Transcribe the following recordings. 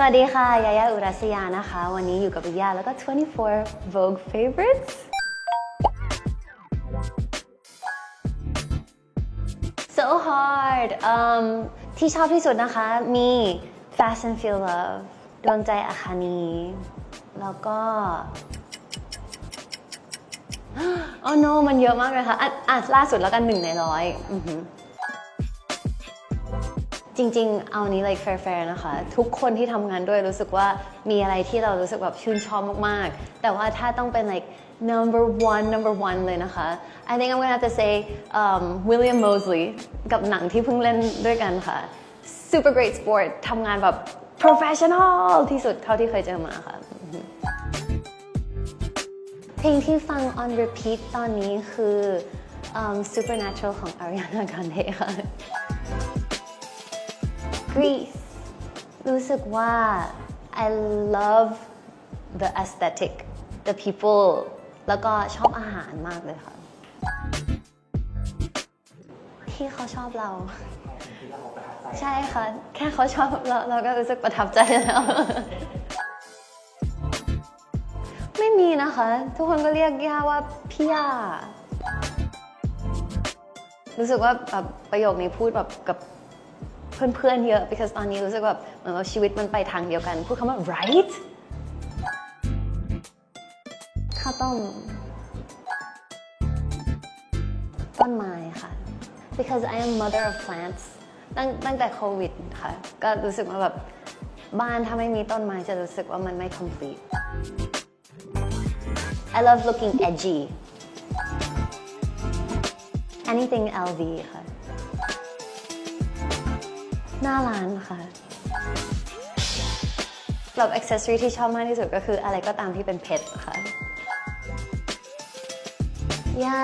สวัสดีค่ะ ยายาอุรัสยานะคะ วันนี้อยู่กับวิยาแล้วก็ 24 Vogue Favorites so hard um, ที่ชอบที่สุดนะคะมี Fast and Feel Love ดวงใจอาคานี แล้วก็ oh no มันเยอะมากเลยค่ะอะอะล่าสุดแล้วกันหนึ่งในร้อย จริงๆ เอานี้ like fair fair นะคะ ทุกคนที่ทำงานด้วยรู้สึกว่ามีอะไรที่เรารู้สึกแบบชื่นชอบมากๆ แต่ว่าถ้าต้องเป็น like number one number one เลยนะคะ I think I'm gonna have to say um, William Mosley กับหนังที่เพิ่งเล่นด้วยกันค่ะ super great sport ทำงานแบบ professional ที่สุดเท่าที่เคยเจอมาค่ะ เพลงที่ฟัง on repeat ตอนนี้คือ um, supernatural ของ Ariana Grande ค่ะ Greece รู้สึกว่า I love the aesthetic the people แล้วก็ชอบอาหารมากเลยค่ะ ที่เขาชอบเรา ใช่ค่ะ แค่เขาชอบเราเราก็รู้สึกประทับใจแล้ว ไม่มีนะคะ ทุกคนก็เรียกย่าว่าพี่ย่ารู้สึกว่าแบบประโยคนี้พูดแบบกับ เพื่อนๆเยอะ because ตอนนี้รู้สึกแบบเหมือนว่าชีวิตมันไปทางเดียวกัน พูดคำว่า right ข้าวต้มต้นไม้ค่ะ because I am mother of plants ตั้งตั้งแต่โควิดค่ะ ก็รู้สึกว่าแบบบ้านถ้าไม่มีต้นไม้จะรู้สึกว่ามันไม่ complete I love looking edgy anything LV ค่ะ หน้าร้านค่ะแบบอ็อกเซสซอรีที่ชอบมากที่สุดก็คืออะไรก็ตามที่เป็นเพชรค่ะย่า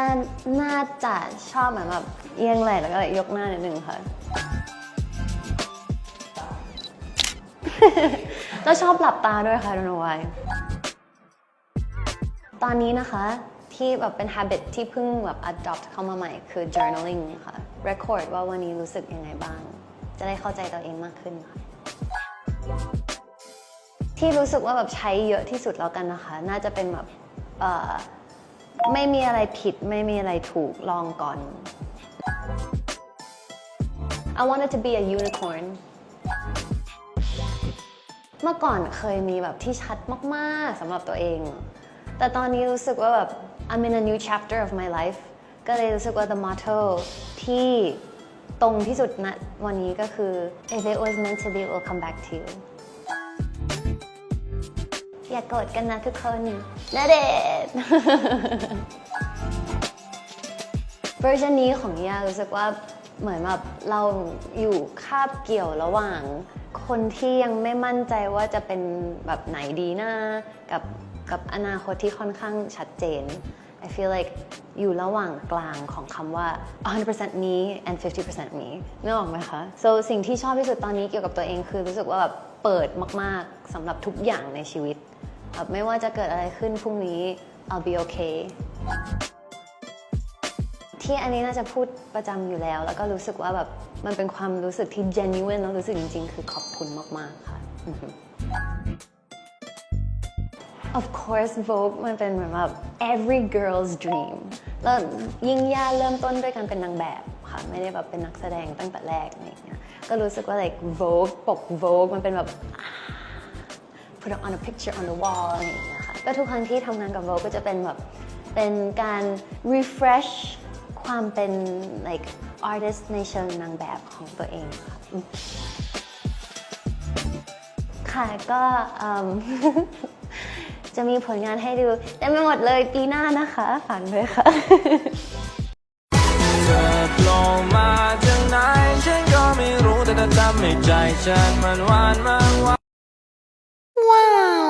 น่าจะชอบเหมือนแบบเอียงไหล่แล้วก็ยกหน้านิดนึงค่ะ แล้วชอบหลับตาด้วยค่ะ don't know why ตอนนี้นะคะที่แบบเป็น habit ที่เพิ่งแบบ adopt เข้ามาใหม่คือ journaling ค่ะ record ว่าวันนี้รู้สึกยังไงบ้าง จะได้เข้าใจตัวเองมากขึ้นค่ะที่รู้สึกว่าแบบใช้เยอะที่สุดแล้วกันนะคะ น่าจะเป็นแบบไม่มีอะไรผิดไม่มีอะไรถูกลองก่อน I wanted to be a unicorn เมื่อก่อนเคยมีแบบที่ชัดมากๆสำหรับตัวเอง แต่ตอนนี้รู้สึกว่าแบบ I'm in a new chapter of my life ก็เลยรู้สึกว่า the motto ที่ ตรงที่สุดณวันนี้ก็คือ if it was meant to be it will come back to you อย่ากโกรธกันนะทุกคนนาเดชเวอร์ชันนี้ของย่ารู้สึกว่าเหมือนแบบเราอยู่คาบเกี่ยวระหว่าง คนที่ยังไม่มั่นใจว่าจะเป็นแบบไหนดีนะกับกับอนาคตที่ค่อนข้างชัดเจน I feel like อยู่ระหว่างกลางของคำว่า 100% me and 50% me นึกออกไหมคะ so สิ่งที่ชอบที่สุดตอนนี้เกี่ยวกับตัวเองคือรู้สึกว่าแบบเปิดมาก ๆสำหรับทุกอย่างในชีวิตแบบไม่ว่าจะเกิดอะไรขึ้นพรุ่งนี้ I'll be okay ที่อันนี้น่าจะพูดประจำอยู่แล้ว แล้วก็รู้สึกว่าแบบมันเป็นความรู้สึกที่ genuine แล้วรู้สึกจริง ๆ คือขอบคุณมาก ๆ ค่ะ Of course Vogue มันเป็นเหมือนแบบ every girl's dream แล้วยิ่งย่าเริ่มต้นด้วยการเป็นนางแบบค่ะ ไม่ได้แบบเป็นนักแสดงตั้งแต่แรกอะไรเงี้ย ก็รู้สึกว่า like Vogue ปก Vogue มันเป็นแบบ put it on a picture on the wall อะไรเงี้ยค่ะ ก็ทุกครั้งที่ทำงานกับ Vogue ก็จะเป็นแบบ เป็นการ refresh ความเป็น like artist ในเชิงนางแบบของตัวเองค่ะค่ะก็ จะมีผลงานให้ดูเต็มไปหมดเลยปีหน้านะคะฝากด้วยค่ะเธอโผล่มาจากไหนฉันก็ไม่รู้แต่เธอทำให้ใจฉันมันหวานมากว่า Wow.